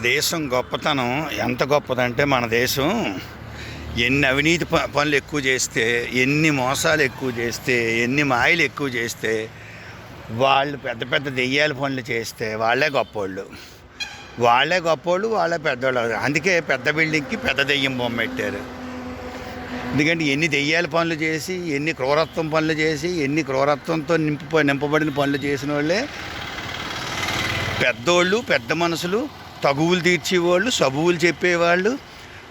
దేశం గొప్పతనం ఎంత గొప్పదంటే మన దేశం ఎన్ని అవినీతి ప- పనులు ఎక్కువ చేస్తే ఎన్ని మోసాలు ఎక్కువ చేస్తే ఎన్ని మాయలు ఎక్కువ చేస్తే వాళ్ళు పెద్ద పెద్ద దెయ్యాల పనులు చేస్తే వాళ్ళే గొప్పోళ్ళు. వాళ్ళే గొప్పోళ్ళు వాళ్ళే పెద్దవాళ్ళు అందుకే పెద్ద బిల్డింగ్కి పెద్ద దెయ్యం బొమ్మ పెట్టారు. ఎందుకంటే ఎన్ని దెయ్యాల పనులు చేసి ఎన్ని క్రూరత్వం పనులు చేసి ఎన్ని క్రూరత్వంతో నింపు నింపబడిన పనులు చేసిన వాళ్ళే పెద్దోళ్ళు పెద్ద మనుషులు తగువులు తీర్చేవాళ్ళు సబువులు చెప్పేవాళ్ళు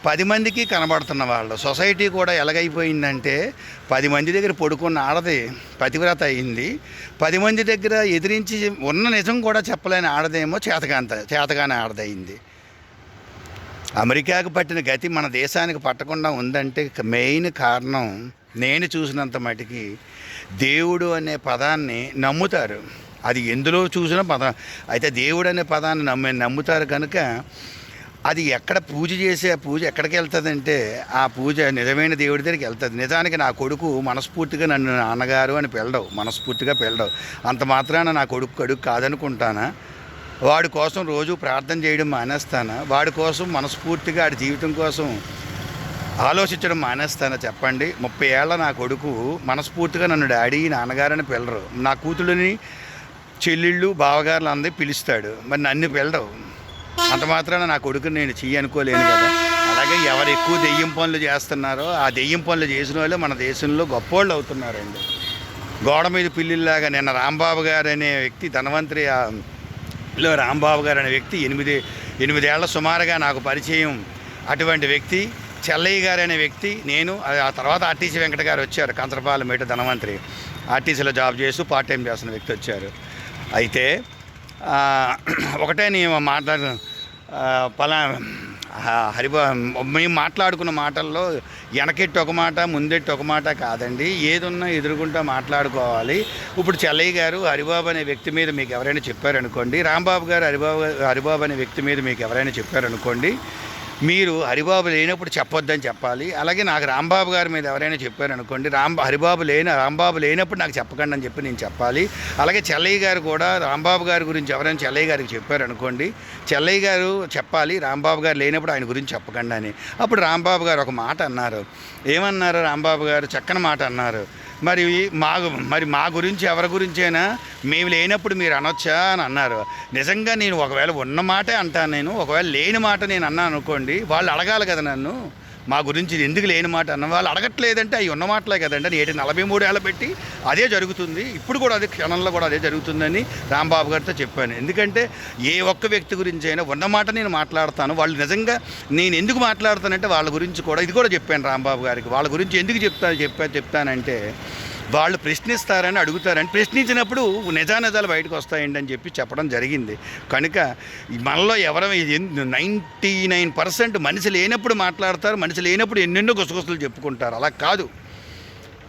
పది మందికి కనబడుతున్న వాళ్ళు. సొసైటీ కూడా ఎలాగైపోయిందంటే పది మంది దగ్గర పడుకున్న ఆడది పతివ్రత అయింది. పది మంది దగ్గర ఎదిరించి ఉన్న నిజం కూడా చెప్పలేని ఆడదేమో చేతకాంత చేతగానే ఆడదయింది. అమెరికాకు పట్టిన గతి మన దేశానికి పట్టకుండా ఉందంటే మెయిన్ కారణం నేను చూసినంత మటుకి దేవుడు అనే పదాన్ని నమ్ముతారు. అది ఎందులో చూసినా పదం అయితే దేవుడు అనే పదాన్ని నమ్మి నమ్ముతారు కనుక అది ఎక్కడ పూజ చేసే ఆ పూజ ఎక్కడికి వెళ్తుందంటే ఆ పూజ నిజమైన దేవుడి దగ్గరికి వెళ్తుంది. నిజానికి నా కొడుకు మనస్ఫూర్తిగా నన్ను నాన్నగారు అని పిలడవు మనస్ఫూర్తిగా పిలడవు. అంత మాత్రాన నా కొడుకు కడుకు కాదనుకుంటానా? వాడి కోసం రోజు ప్రార్థన చేయడం మానేస్తానా? వాడి కోసం మనస్ఫూర్తిగా ఆడి జీవితం కోసం ఆలోచించడం మానేస్తానా? చెప్పండి. ముప్పై ఏళ్ళ నా కొడుకు మనస్ఫూర్తిగా నన్ను డాడీ నాన్నగారని పిల్లరు నా కూతుళ్ళని చెల్లెళ్ళు బావగారులు అందరి పిలుస్తాడు. మరి నన్ను పిలడవు అంత మాత్రాన నా కొడుకుని నేను చెయ్యి అనుకోలేను కదా. అలాగే ఎవరు ఎక్కువ దెయ్యం పనులు చేస్తున్నారో ఆ దెయ్యం పనులు చేసిన వాళ్ళు మన దేశంలో గొప్పోళ్ళు అవుతున్నారండి. గోడ మీద పిల్లిలాగా నిన్న రాంబాబు గారు అనే వ్యక్తి ధనవంతరి ఆ, లో రాంబాబు గారు అనే వ్యక్తి ఎనిమిది ఎనిమిదేళ్ళ సుమారుగా నాకు పరిచయం అటువంటి వ్యక్తి చెల్లయ్య గారు అనే వ్యక్తి నేను ఆ- ఆ తర్వాత ఆర్టీసీ వెంకట గారు వచ్చారు కంచరపాలెం మేట ధనవంతరి. ఆర్టీసీలో జాబ్ చేస్తూ పార్ట్ టైం చేస్తున్న వ్యక్తి వచ్చారు. అయితే ఒకటే నేను మాట్లాడు పలా ఆ, హరిబా మేము మాట్లాడుకున్న మాటల్లో వెనకెట్టి ఒక మాట ముందెట్టి ఒక మాట కాదండి. ఏదున్నా ఎదురుకుంటా మాట్లాడుకోవాలి. ఇప్పుడు చెల్లయ్య గారు హరిబాబు అనే వ్యక్తి మీద మీకు ఎవరైనా చెప్పారనుకోండి రాంబాబు గారు హరిబాబు హరిబాబు అనే వ్యక్తి మీద మీకు ఎవరైనా చెప్పారనుకోండి మీరు హరిబాబు లేనప్పుడు చెప్పొద్దని చెప్పాలి. అలాగే నాకు రాంబాబు గారి మీద ఎవరైనా చెప్పారనుకోండి రామ్ హరిబాబు లేని రాంబాబు లేనప్పుడు నాకు చెప్పకండి అని చెప్పి నేను చెప్పాలి. అలాగే చెల్లయ్య గారు కూడా రాంబాబు గారి గురించి ఎవరైనా చెల్లయ్య గారికి చెప్పారనుకోండి చెల్లయ్య గారు చెప్పాలి రాంబాబు గారు లేనప్పుడు ఆయన గురించి చెప్పకండి అని. అప్పుడు రాంబాబు గారు ఒక మాట అన్నారు. ఏమన్నారు రాంబాబు గారు? చక్కని మాట అన్నారు. మరి మా మరి మా గురించి ఎవరి గురించైనా మేము లేనప్పుడు మీరు అనొచ్చా అని అన్నారు. నిజంగా నేను ఒకవేళ ఉన్న మాటే అంటాను నేను ఒకవేళ లేని మాట నేను అన్నాను అనుకోండి వాళ్ళు అడగాలి కదా నన్ను. మా గురించి ఎందుకు లేని మాట అన్న వాళ్ళు అడగట్లేదంటే అవి ఉన్న మాటలే కదండి. నేటి నలభై మూడు ఏళ్ళ పెట్టి అదే జరుగుతుంది. ఇప్పుడు కూడా అదే క్షణంలో కూడా అదే జరుగుతుందని రాంబాబు గారితో చెప్పాను. ఎందుకంటే ఏ ఒక్క వ్యక్తి గురించి అయినా ఉన్న మాట నేను మాట్లాడతాను. వాళ్ళు నిజంగా నేను ఎందుకు మాట్లాడతానంటే వాళ్ళ గురించి కూడా ఇది కూడా చెప్పాను రాంబాబు గారికి. వాళ్ళ గురించి ఎందుకు చెప్తాను చెప్పా చెప్తానంటే వాళ్ళు ప్రశ్నిస్తారని అడుగుతారని ప్రశ్నించినప్పుడు నిజానిజాలు బయటకు వస్తాయండి అని చెప్పి చెప్పడం జరిగింది. కనుక మనలో ఎవరు నైంటీ నైన్ పర్సెంట్ మనిషి లేనప్పుడు మాట్లాడతారు మనిషి లేనప్పుడు ఎన్నెన్నో గుసగుసలు చెప్పుకుంటారు. అలా కాదు.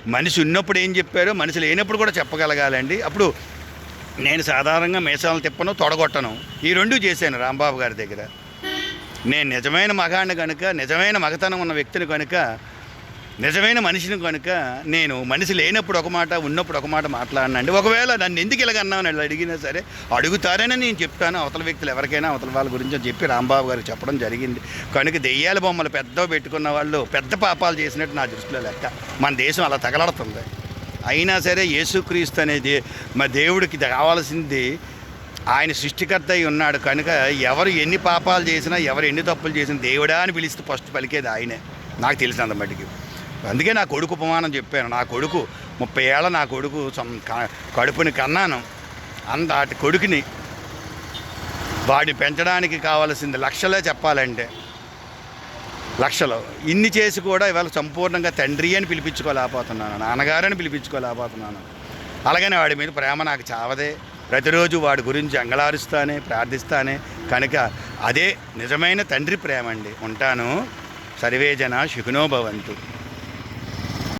మనిషి ఉన్నప్పుడు ఏం చెప్పారో మనిషి లేనప్పుడు కూడా చెప్పగలగాలండి. అప్పుడు నేను సాధారణంగా మేషాలను తిప్పను తొడగొట్టను. ఈ రెండు చేశాను రాంబాబు గారి దగ్గర. నేను నిజమైన మగాడిని కనుక నిజమైన మగతనం ఉన్న వ్యక్తిని కనుక నిజమైన మనిషిని కనుక నేను మనిషి లేనప్పుడు ఒక మాట ఉన్నప్పుడు ఒక మాట మాట్లాడినండి. ఒకవేళ నన్ను ఎందుకు ఇలాగన్నావు అని అడిగినా సరే అడుగుతారని నేను చెప్తాను. అవతల వ్యక్తులు ఎవరికైనా అవతల వాళ్ళ గురించి అని చెప్పి రాంబాబు గారికి చెప్పడం జరిగింది. కనుక దెయ్యాల బొమ్మలు పెద్ద పెట్టుకున్న వాళ్ళు పెద్ద పాపాలు చేసినట్టు నా దృష్టిలో లెక్క. మన దేశం అలా తగలడుతుంది. అయినా సరే యేసుక్రీస్తు అనేది మా దేవుడికి కావాల్సింది ఆయన సృష్టికర్త అయి ఉన్నాడు కనుక ఎవరు ఎన్ని పాపాలు చేసినా ఎవరు ఎన్ని తప్పులు చేసినా దేవుడా అని పిలిస్తే ఫస్ట్ పలికేది ఆయనే. నాకు తెలిసినంత మటుకు. అందుకే నా కొడుకు ఉపమానం చెప్పాను. నా కొడుకు ముప్పై ఏళ్ళ నా కొడుకు కడుపుని కన్నాను. అంత అటు కొడుకుని వాడిని పెంచడానికి కావాల్సింది లక్షలే చెప్పాలంటే. లక్షలు. ఇన్ని చేసి కూడా ఇవాళ సంపూర్ణంగా తండ్రి అని పిలిపించుకోలేకపోతున్నాను. నాన్నగారని పిలిపించుకోలేకపోతున్నాను. అలాగనే వాడి మీద ప్రేమ నాకు చావదే. ప్రతిరోజు వాడి గురించి అంగళారుస్తానే ప్రార్థిస్తానే. కనుక అదే నిజమైన తండ్రి ప్రేమ అండి. ఉంటాను. సర్వేజన శుకునో భవంతు.